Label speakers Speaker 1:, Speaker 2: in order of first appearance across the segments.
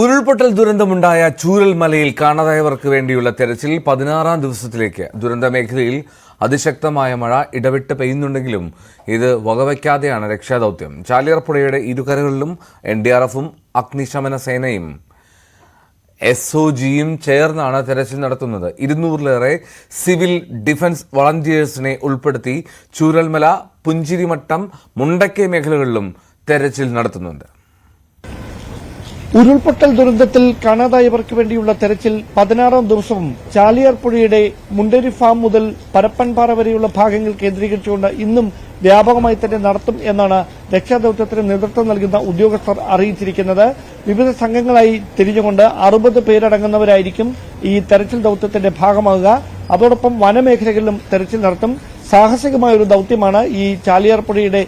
Speaker 1: ഉരുൾപൊട്ടൽ ദുരന്തമുണ്ടായ ചൂരൽമലയിൽ കാണാതായവർക്ക് വേണ്ടിയുള്ള തെരച്ചിൽ പതിനാറാം ദിവസത്തിലേക്ക്. ദുരന്ത മേഖലയിൽ അതിശക്തമായ മഴ ഇടവിട്ട് പെയ്യുന്നുണ്ടെങ്കിലും ഇത് വകവയ്ക്കാതെയാണ് രക്ഷാദൌത്യം. ചാലിയാർ ഇരുകരകളിലും എൻ ഡി ആർ എഫും അഗ്നിശമന സേനയും എസ് ഒ ജിയും ചേർന്നാണ് തെരച്ചിൽ നടത്തുന്നത്. ഇരുന്നൂറിലേറെ സിവിൽ ഡിഫൻസ് വളണ്ടിയേഴ്സിനെ ഉൾപ്പെടുത്തി ചൂരൽമല പുഞ്ചിരിമട്ടം മുണ്ടക്കൈ മേഖലകളിലും തെരച്ചിൽ നടത്തുന്നുണ്ട്.
Speaker 2: ഉരുൾപൊട്ടൽ ദുരന്തത്തിൽ കാണാതായവർക്ക് വേണ്ടിയുള്ള തെരച്ചിൽ പതിനാറാം ദിവസവും ചാലിയാർ പുഴയുടെ മുണ്ടേരി ഫാം മുതൽ പരപ്പൻപാറ വരെയുള്ള ഭാഗങ്ങൾ കേന്ദ്രീകരിച്ചുകൊണ്ട് ഇന്നും വ്യാപകമായി തന്നെ നടത്തും എന്നാണ് രക്ഷാദൌത്യത്തിന് നേതൃത്വം നൽകുന്ന ഉദ്യോഗസ്ഥർ അറിയിച്ചിരിക്കുന്നത്. വിവിധ സംഘങ്ങളായി തിരിഞ്ഞുകൊണ്ട് അറുപത് പേരടങ്ങുന്നവരായിരിക്കും ഈ തെരച്ചിൽ ദൌത്യത്തിന്റെ ഭാഗമാകുക. അതോടൊപ്പം വനമേഖലകളിലും തെരച്ചിൽ നടത്തും. സാഹസികമായ ഒരു ദൌത്യമാണ് ഈ ചാലിയാർപ്പുഴയുടെ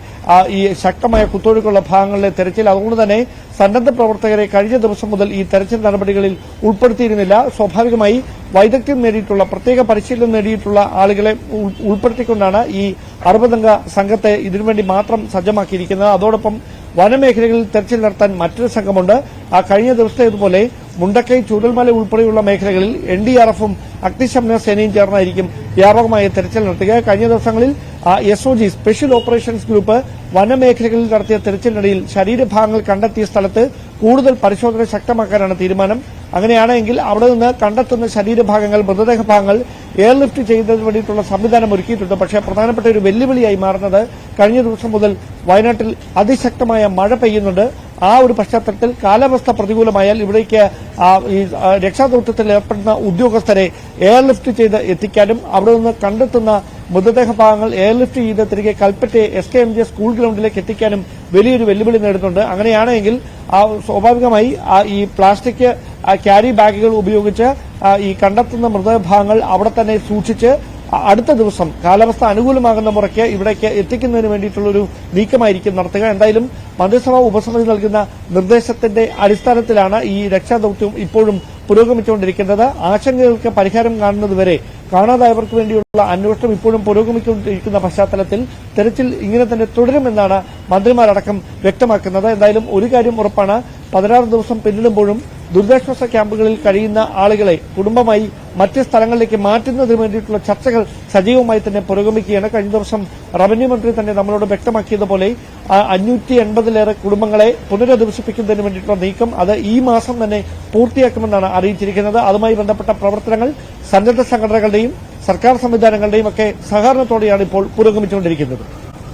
Speaker 2: ഈ ശക്തമായ കുത്തൊഴുക്കുള്ള ഭാഗങ്ങളിലെ തെരച്ചിൽ. അതുകൊണ്ട് തന്നെ സന്നദ്ധ പ്രവർത്തകരെ കഴിഞ്ഞ ദിവസം മുതൽ ഈ തെരച്ചിൽ നടപടികളിൽ ഉൾപ്പെടുത്തിയിരുന്നില്ല. സ്വാഭാവികമായി വൈദഗ്ധ്യം നേടിയിട്ടുള്ള പ്രത്യേക പരിശീലനം നേടിയിട്ടുള്ള ആളുകളെ ഉൾ- ഉൾപ്പെടുത്തിക്കൊണ്ടാണ് ഈ അറുപതംഗ സംഘത്തെ ഇതിനുവേണ്ടി മാത്രം സജ്ജമാക്കിയിരിക്കുന്നത്. അതോടൊപ്പം വനമേഖലകളിൽ തെരച്ചിൽ നടത്താൻ മറ്റൊരു സംഘമുണ്ട്. ആ കഴിഞ്ഞ ദിവസത്തേതുപോലെ മുണ്ടക്കൈ ചൂടൽമല ഉൾപ്പെടെയുള്ള മേഖലകളിൽ എൻ ഡി ആർ എഫും അഗ്നിശമന സേനയും ചേർന്നായിരിക്കും വ്യാപകമായ തെരച്ചിൽ നടത്തുക. കഴിഞ്ഞ ദിവസങ്ങളിൽ S O G special operations group വനമേഖലകളിൽ നടത്തിയ തെരച്ചിലിനിടയിൽ ശരീരഭാഗങ്ങൾ കണ്ടെത്തിയ സ്ഥലത്ത് കൂടുതൽ പരിശോധന ശക്തമാക്കാനാണ് തീരുമാനം. അങ്ങനെയാണെങ്കിൽ അവിടെ നിന്ന് കണ്ടെത്തുന്ന ശരീരഭാഗങ്ങൾ മൃതദേഹ ഭാഗങ്ങൾ എയർലിഫ്റ്റ് ചെയ്യുന്നതിന് വേണ്ടിയിട്ടുള്ള സംവിധാനം ഒരുക്കിയിട്ടുണ്ട്. പക്ഷേ പ്രധാനപ്പെട്ട ഒരു വെല്ലുവിളിയായി മാറുന്നത് കഴിഞ്ഞ ദിവസം മുതൽ വയനാട്ടിൽ അതിശക്തമായ മഴ പെയ്യുന്നുണ്ട്. ആ ഒരു പശ്ചാത്തലത്തിൽ കാലാവസ്ഥ പ്രതികൂലമായാൽ ഇവിടേക്ക് രക്ഷാദൌത്യത്തിൽ ഏർപ്പെടുന്ന ഉദ്യോഗസ്ഥരെ എയർലിഫ്റ്റ് ചെയ്ത് എത്തിക്കാനും അവിടെ നിന്ന് കണ്ടെത്തുന്ന മൃതദേഹ ഭാഗങ്ങൾ എയർലിഫ്റ്റ് ചെയ്ത് തിരികെ Kalpetta S K M J school ഗ്രൌണ്ടിലേക്ക് എത്തിക്കാനും വലിയൊരു വെല്ലുവിളി നേടുന്നുണ്ട് അങ്ങനെയാണെങ്കിൽ സ്വാഭാവികമായി ഈ പ്ലാസ്റ്റിക് ക്യാരി ബാഗുകൾ ഉപയോഗിച്ച് ഈ കണ്ടെത്തുന്ന മൃതഭാഗങ്ങൾ അവിടെ തന്നെ സൂക്ഷിച്ച് അടുത്ത ദിവസം കാലാവസ്ഥ അനുകൂലമാകുന്ന മുറയ്ക്ക് ഇവിടേക്ക് എത്തിക്കുന്നതിന് വേണ്ടിയിട്ടുള്ളൊരു നീക്കമായിരിക്കും നടത്തുക. എന്തായാലും മന്ത്രിസഭാ ഉപസമിതി നൽകുന്ന നിർദ്ദേശത്തിന്റെ അടിസ്ഥാനത്തിലാണ് ഈ രക്ഷാദൌത്യം ഇപ്പോഴും പുരോഗമിച്ചുകൊണ്ടിരിക്കുന്നത്. ആശങ്കകൾക്ക് പരിഹാരം കാണുന്നതുവരെ കാണാതായവർക്ക് വേണ്ടിയുള്ള അന്വേഷണം ഇപ്പോഴും പുരോഗമിച്ചുകൊണ്ടിരിക്കുന്ന പശ്ചാത്തലത്തിൽ തെരച്ചിൽ ഇങ്ങനെ തന്നെ തുടരുമെന്നാണ് മന്ത്രിമാരടക്കം വ്യക്തമാക്കുന്നത്. എന്തായാലും ഒരു കാര്യം ഉറപ്പാണ്. പതിനാറ് ദിവസം പിന്നിടുമ്പോഴും ദുരിതാശ്വാസ ക്യാമ്പുകളിൽ കഴിയുന്ന ആളുകളെ കുടുംബമായി മറ്റ് സ്ഥലങ്ങളിലേക്ക് മാറ്റുന്നതിന് വേണ്ടിയിട്ടുള്ള ചർച്ചകൾ സജീവമായി തന്നെ പുരോഗമിക്കുകയാണ്. കഴിഞ്ഞ ദിവസം റവന്യൂ മന്ത്രി തന്നെ നമ്മളോട് വ്യക്തമാക്കിയതുപോലെ അഞ്ഞൂറ്റി എൺപതിലേറെ കുടുംബങ്ങളെ പുനരധിവസിപ്പിക്കുന്നതിന് വേണ്ടിയിട്ടുള്ള നീക്കം അത് ഈ മാസം തന്നെ പൂർത്തിയാക്കുമെന്നാണ് അറിയിച്ചിരിക്കുന്നത്. അതുമായി ബന്ധപ്പെട്ട പ്രവർത്തനങ്ങൾ സന്നദ്ധ സംഘടനകളുടെയും സർക്കാർ സംവിധാനങ്ങളുടെയും ഒക്കെ സഹകരണത്തോടെയാണ് ഇപ്പോൾ പുരോഗമിച്ചുകൊണ്ടിരിക്കുന്നത്.